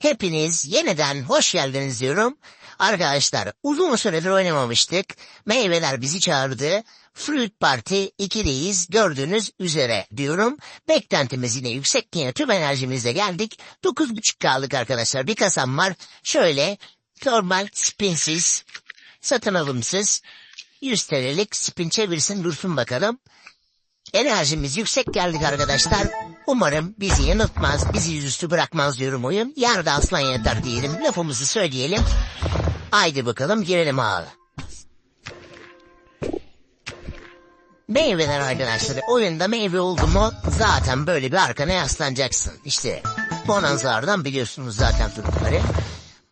Hepiniz yeniden hoş geldiniz diyorum. Arkadaşlar uzun süredir oynamamıştık. Meyveler bizi çağırdı. Fruit Party 2'deyiz gördüğünüz üzere diyorum. Beklentimiz yine yüksek yine tüm enerjimizle geldik. 9.5 kaldık arkadaşlar bir kasam var. Şöyle normal spinsiz satın alımsız 100 TL'lik spin çevirsin dursun bakalım. Enerjimiz yüksek geldik arkadaşlar. Umarım bizi yanıltmaz, bizi yüzüstü bırakmaz diyorum oyun. Yarda aslan yatar diyelim, lafımızı söyleyelim. Haydi bakalım girelim abi. Meyveler arkadaşlar. Oyunda meyve oldu mu zaten böyle bir arkana yaslanacaksın. İşte bonanzalardan biliyorsunuz zaten fruitları.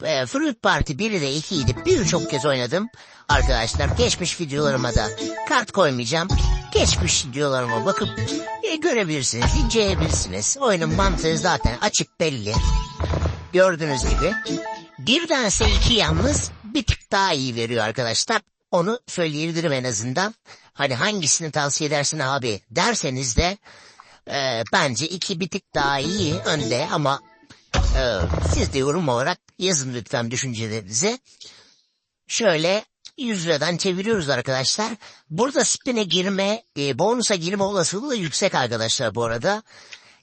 E, Fruit Party 1'i de 2'yi birçok kez oynadım. Arkadaşlar geçmiş videolarıma da kart koymayacağım. Geçmiş videolarıma bakıp e, görebilirsiniz, inceleyebilirsiniz. Oyunun mantığı zaten açık belli. Gördüğünüz gibi. Birdense iki yalnız bir tık daha iyi veriyor arkadaşlar. Onu söyleyebilirim en azından. Hani hangisini tavsiye edersin abi derseniz de e, bence iki bir tık daha iyi önde ama e, siz de yorum olarak yazın lütfen düşüncelerinizi. Şöyle 100 liradan çeviriyoruz arkadaşlar. Burada spin'e girme, e, bonusa girme olasılığı yüksek arkadaşlar bu arada.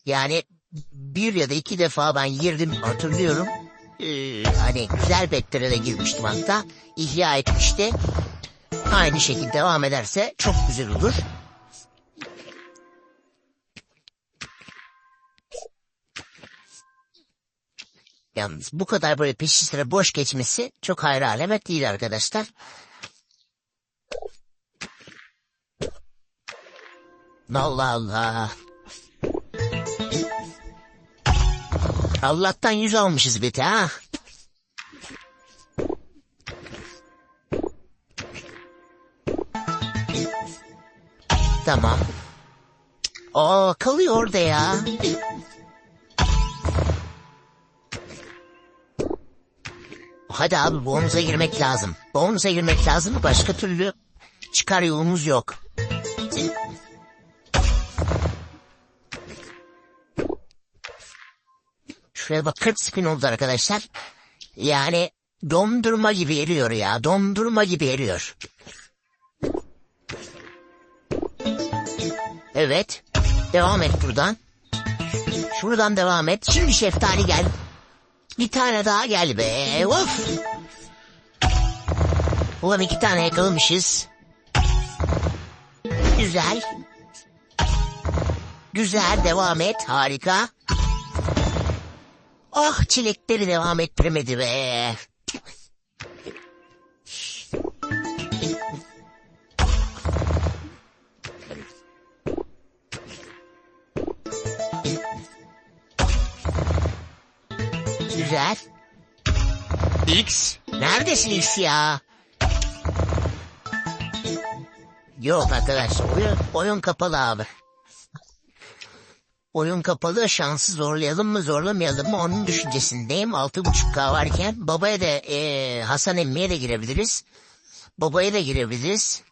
Yani bir ya da iki defa ben girdim hatırlıyorum. Ee, hani güzel betlere de girmiştim hatta. İhya etmişti. Aynı şekilde devam ederse çok güzel olur. Yalnız bu kadar böyle peşi sıra boş geçmesi çok hayra alamet değil arkadaşlar. Allah Allah. Allah'tan yüz almışız bir ha. Tamam. Aa kalıyor orada ya. Hadi abi bonusa girmek lazım. Bonusa girmek lazım. Başka türlü çıkar yolumuz yok. Şuraya bak 40 spin oldu arkadaşlar. Yani dondurma gibi eriyor ya. Dondurma gibi eriyor. Evet. Devam et buradan. Şuradan devam et. Şimdi şeftali gel. Bir tane daha gel be. Of. Ulan iki tane yakalamışız. Güzel. Güzel devam et. Harika. Ah çilekleri devam ettiremedi be. Güzel. X. Neredesin X ya? Yok arkadaşlar oyun, oyun kapalı abi. Oyun kapalı şansı zorlayalım mı zorlamayalım mı onun düşüncesindeyim. Altı buçuk K varken babaya da e, Hasan emmiye de girebiliriz. Babaya da girebiliriz.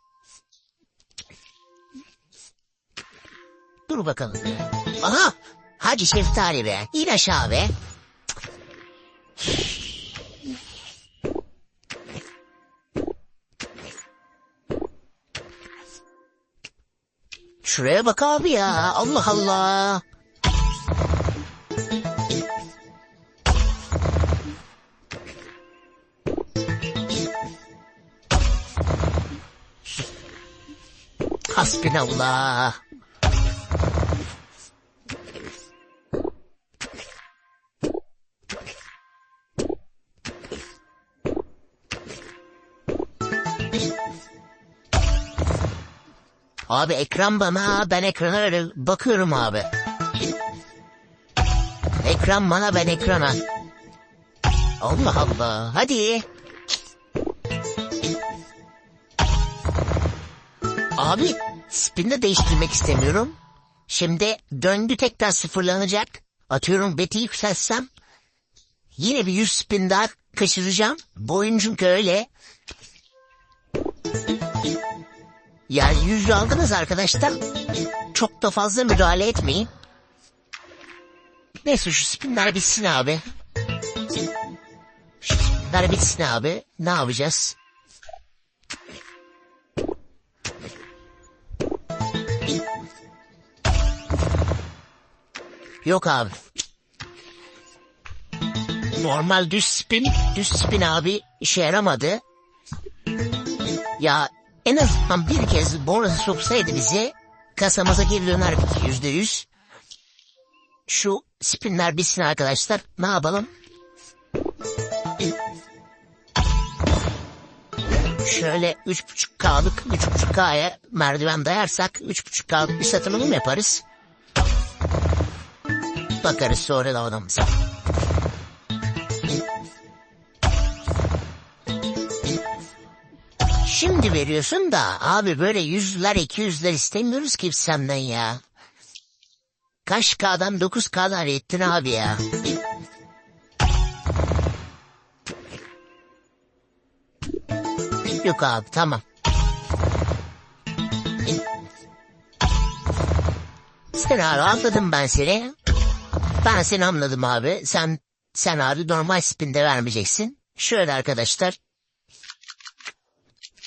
Dur bakalım. Aha! Hacı Şeftali be. İn aşağı be. Şuraya bak abi ya. Allah Allah. Hasbinallah. Abi ekran bana ben ekrana öyle bakıyorum abi. Ekran bana ben ekrana. Allah Allah hadi. Abi spin'i değiştirmek istemiyorum. Şimdi döngü tekrar sıfırlanacak. Atıyorum beti yükseltsem. Yine bir 100 spin daha kaçıracağım. Bu oyun çünkü öyle. Yüz aldınız arkadaşlar. Çok da fazla müdahale etmeyin. Neyse şu spinler bitsin abi. Ver bitsin abi. Ne yapacağız? Yok abi. Normal düz spin, düz spin abi işe yaramadı. Ya en azından bir kez bonus soksaydı bize kasamıza geri dönerdik yüzde yüz. Şu spinler bitsin arkadaşlar. Ne yapalım? Şöyle üç buçuk K'lık, üç buçuk K'ya merdiven dayarsak üç buçuk K'lık bir satın alım yaparız. Bakarız sonra da odamıza. Şimdi veriyorsun da abi böyle yüzler iki yüzler istemiyoruz ki senden ya. Kaç K'dan dokuz K'dan ettin abi ya. Yok abi tamam. Sen abi anladım ben seni. Ben seni anladım abi. Sen sen abi normal spinde vermeyeceksin. Şöyle arkadaşlar.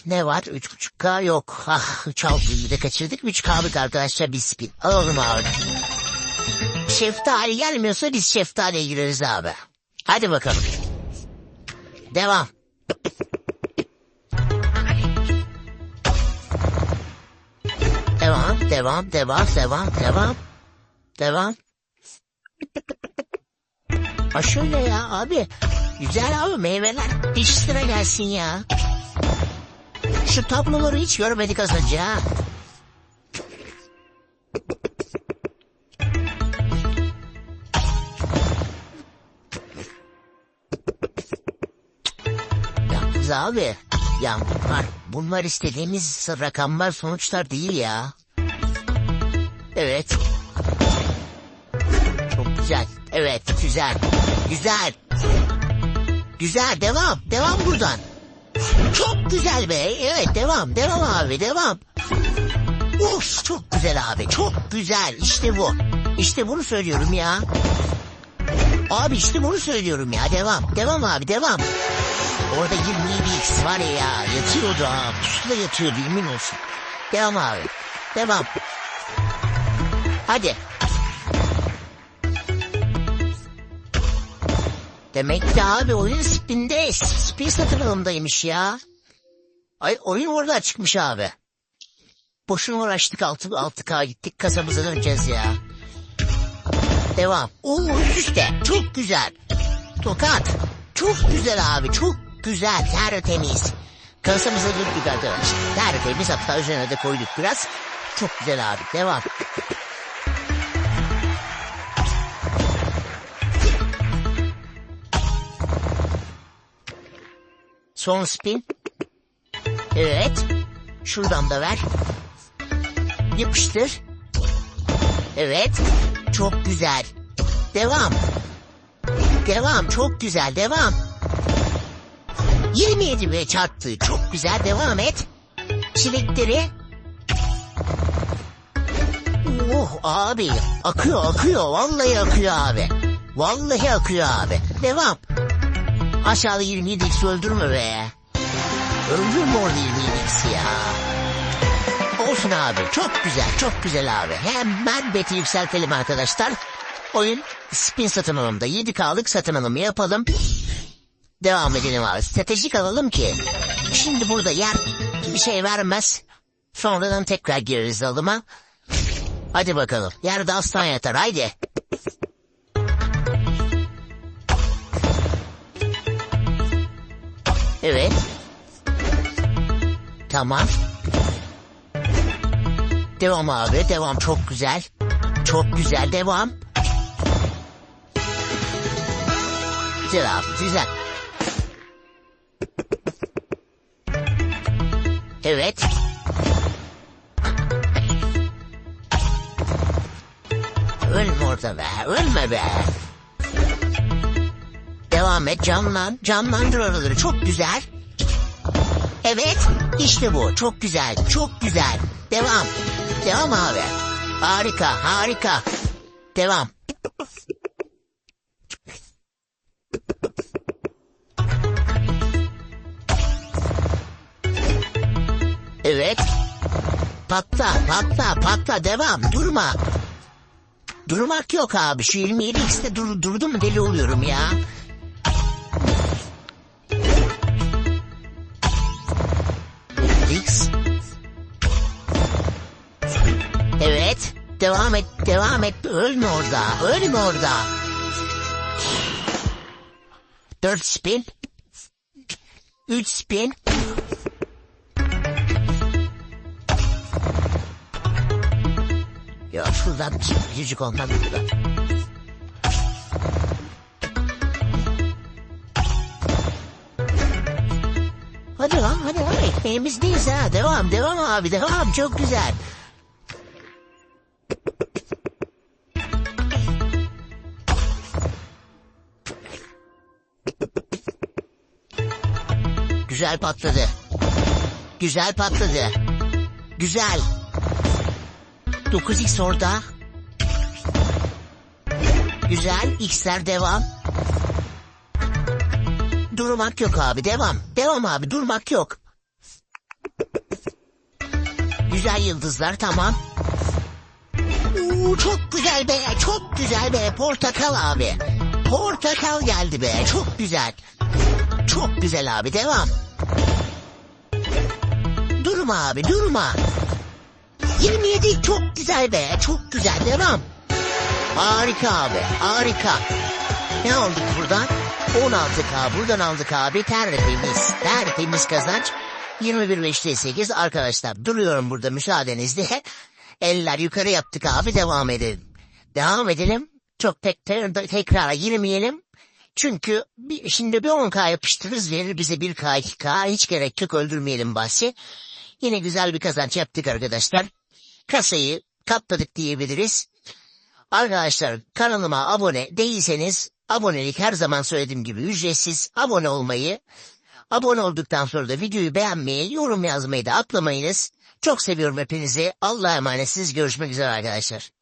Ne var? Üç buçuk K yok. Ah çalgıyı da kaçırdık. Üç K'lık arkadaşlar bir spin. Alalım abi. Şeftali gelmiyorsa biz şeftaliye gireriz abi. Hadi bakalım. Devam. Devam, devam, devam, devam, devam. Devam. Ha ya abi. Güzel abi meyveler diş sıra gelsin ya. Şu tabloları hiç görmedik ha. Yalnız abi. Ya bunlar, bunlar istediğimiz rakamlar sonuçlar değil ya. Evet. Çok güzel. Evet güzel. Güzel. Güzel devam. Devam buradan. Çok güzel be. Evet devam. Devam abi devam. Of çok güzel abi. Çok güzel. İşte bu. İşte bunu söylüyorum ya. Abi işte bunu söylüyorum ya. Devam. Devam abi devam. Orada 27x var ya. Yatıyordu ha. Pusula yatıyordu yemin olsun. Devam abi. Devam. Hadi. Demek ki abi oyun spinde spin satın alımdaymış ya. Ay oyun orada çıkmış abi. Boşuna uğraştık 6, 6K gittik kasamıza döneceğiz ya. Devam. Oo işte çok güzel. Tokat. Çok güzel abi çok güzel tertemiz. Kasamıza döndük arkadaşlar. Tertemiz hatta üzerine de koyduk biraz. Çok güzel abi devam. Son spin. Evet. Şuradan da ver. Yapıştır. Evet. Çok güzel. Devam. Devam. Çok güzel. Devam. 27 ve çarptı. Çok güzel. Devam et. Çilekleri. Oh abi. Akıyor akıyor. Vallahi akıyor abi. Vallahi akıyor abi. Devam. Aşağıda 27x öldürme be. Öldürme orada 27x ya. Olsun abi çok güzel çok güzel abi. Hemen beti yükseltelim arkadaşlar. Oyun spin satın alımda 7K'lık satın alımı yapalım. Devam edelim abi. Stratejik alalım ki. Şimdi burada yer bir şey vermez. Sonradan tekrar gireriz alıma. Hadi bakalım. Yerde aslan yatar haydi. Evet. Tamam. Devam abi devam çok güzel. Çok güzel devam. Güzel abi güzel. Evet. Ölme orada be ölme be. Devam et canlan. Canlandır oraları. Çok güzel. Evet. işte bu. Çok güzel. Çok güzel. Devam. Devam abi. Harika. Harika. Devam. Evet. Patla, patla, patla. Devam. Durma. Durmak yok abi. Şu 27x'te dur, durdum mu deli oluyorum ya. Devam et, devam et. Ölme orada, ölme orada. Dört spin. Üç spin. Ya şuradan yüzük olmaz burada. Hadi lan hadi lan ekmeğimizdeyiz ha. Devam devam abi devam çok güzel. Güzel patladı. Güzel patladı. Güzel. 9x orada. Güzel. X'ler devam. Durmak yok abi. Devam. Devam abi. Durmak yok. Güzel yıldızlar tamam. Oo, çok güzel be. Çok güzel be. Portakal abi. Portakal geldi be. Çok güzel. Çok güzel abi. Devam. Durma abi. Durma. 27 çok güzel be. Çok güzel. Devam. Harika abi. Harika. Ne aldık buradan? 16K buradan aldık abi. Tertemiz. Tertemiz kazanç. 21 5'te 8 arkadaşlar. Duruyorum burada müsaadenizle. Eller yukarı yaptık abi. Devam edelim. Devam edelim. Çok tek, te- tekrar girmeyelim. Çünkü bir, şimdi bir 10K yapıştırırız verir bize 1K 2K. Hiç gerek yok öldürmeyelim bahsi. Yine güzel bir kazanç yaptık arkadaşlar. Kasayı katladık diyebiliriz. Arkadaşlar kanalıma abone değilseniz abonelik her zaman söylediğim gibi ücretsiz abone olmayı, abone olduktan sonra da videoyu beğenmeyi, yorum yazmayı da atlamayınız. Çok seviyorum hepinizi. Allah'a emanetsiniz. Görüşmek üzere arkadaşlar.